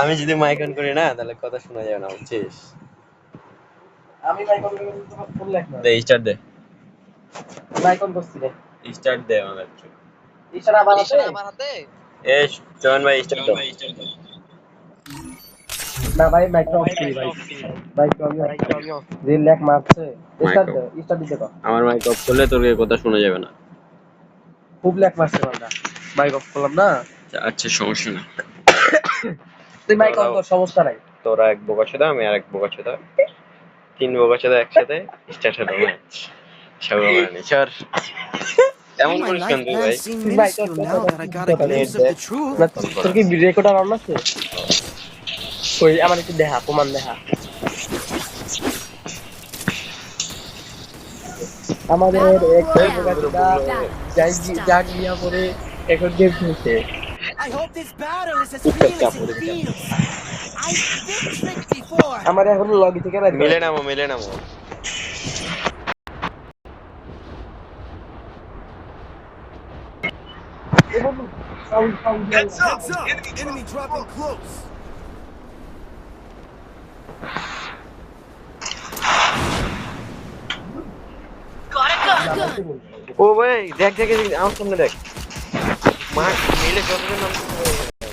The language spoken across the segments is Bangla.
আমি যদি মাইক অন করি না তাহলে কথা শোনা যাবে না বুঝছিস? আমি মাইক অন মাইকন তোমার ফুল না দে স্টার্ট দে। মাইকন করছি রে স্টার্ট দে আমার ইশারা বানাতে ইশারা আমার হাতে? এ চয়ন ভাই স্টার্ট দাও না ভাই মাইকটা অফ করি ভাই। মাইকটা আমি যে লেখ মারছে স্টার্ট দে স্টার্ট দিতে কর। আমার মাইক অফ করলে তোর কথা শোনা যাবে না। খুব লেখ মারছে মালটা মাইক অফ করলাম না? আচ্ছা সমস্যা না তুই মাইক অন কর সমস্যা নাই তোরা এক বোকাচ্ছে দাও আমি আর এক বোকাচ্ছে দাও তিন বোকাচ্ছে দাও একসাথে স্টার্ট হলো ম্যাচ সব মানে সর এমন করিস কেন তুই ভাই তোর কি রেকর্ডার অন আছে ওই আমার একটু দেখা প্রমাণ দেখা আমাদের এক যাই যাক নিয়া পরে এখন গেম খেলছে I hope this battle is as Uf, real ya, as it pobre feels. I've been tricked before. আমার এখন লগি থেকে বাইর মিলে নামো মিলে নামো Heads up! Enemy dropping close. ও ভাই দেখ দেখ দেখ, আমার সামনে দেখ মার, মিলে যতজন নাম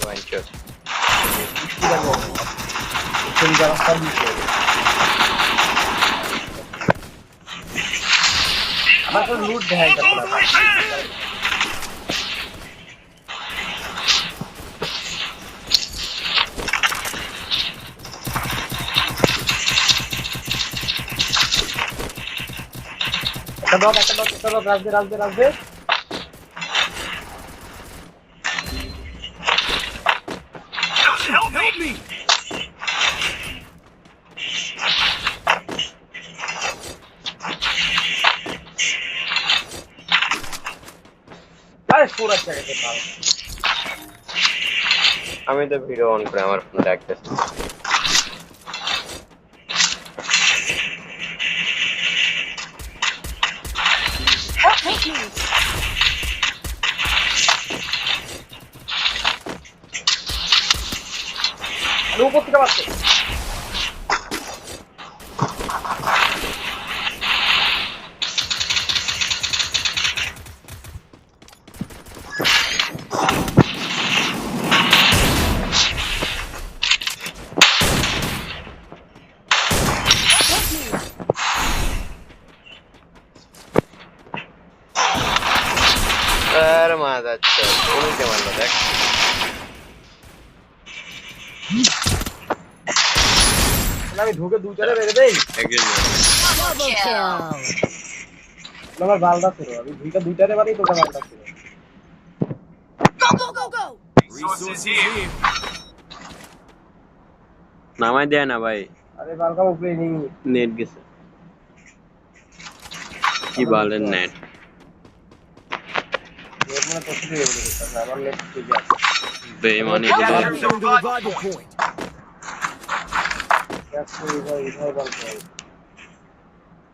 ভাই চল। আমার তো লুট দেখা যাচ্ছে একটা ডগ একটা ডগ একটা ডগ রাজবে রাজবে রাজবে পুরো গেছে আমি তো ভিডিও অন করে আমার ফোন দেখতেছি। উপর থেকে মারছে আর মা যাচ্ছে। উল্টে মারলো দেখ। আমি ঢুকে দুইটারে মেরে দেই! আমার বালদা ছিল আমি দুইটা দুইটারে মারি তোটা বালদা ছিল. নামাই দেয় না ভাই। আরে বালকা উপরে নেই নেট গেছে। কি বলেন নেট? বালকা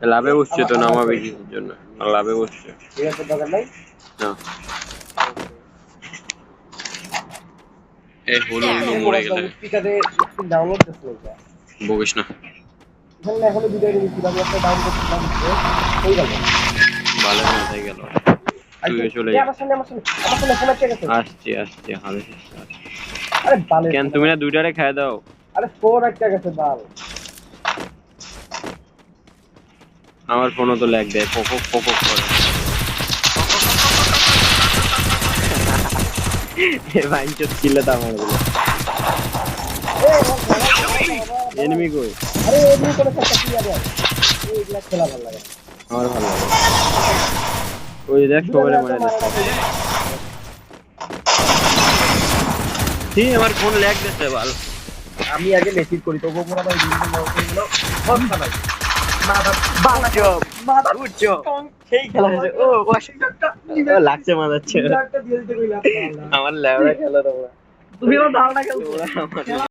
লাভে বসছে তো নামাবে কিছুর জন্য লাভে বসছে। ঠিক আছে দরকার নাই? না। এই হলুদ হলুদ মরে গেলে। ডাউনলোড করতে বকিস না। এখানে ভিডিও রিলিজ ছিল আমি একটা ডাউনলোড করলাম হয়ে গেল। ভালো চলে আমার আমার আমার আসছি আসছি কেন তুমি না দুইটারে দাও। আরে ফোন একটা গেছে বাল। আমার ফোনও তো ল্যাগ দেয় পকক পকক করে। এ ভাই চোদ কিলে তা মার দিল এনিমি কই? আরে এমনি করে একটা কি আছে এইগুলা খেলা ভালো লাগে। আমার ভালো ওই দেখ সবাই মারে দিচ্ছে। আমার ফোন ল্যাগ দিচ্ছে ভালো আমি আগে মেসেজ করি তবু পুরো আমার ভিডিও গুলো। কথা নাই মাদা বালা জব মাথা উঠছো সেই খেলা হয়েছে। ও ওয়াশিংটনটা লাগছে মারাচ্ছে একটা দিয়ে দিতে কইলা আমার ল্যাবরা খেলা তোমরা। তুমি আমার ধারণা আমার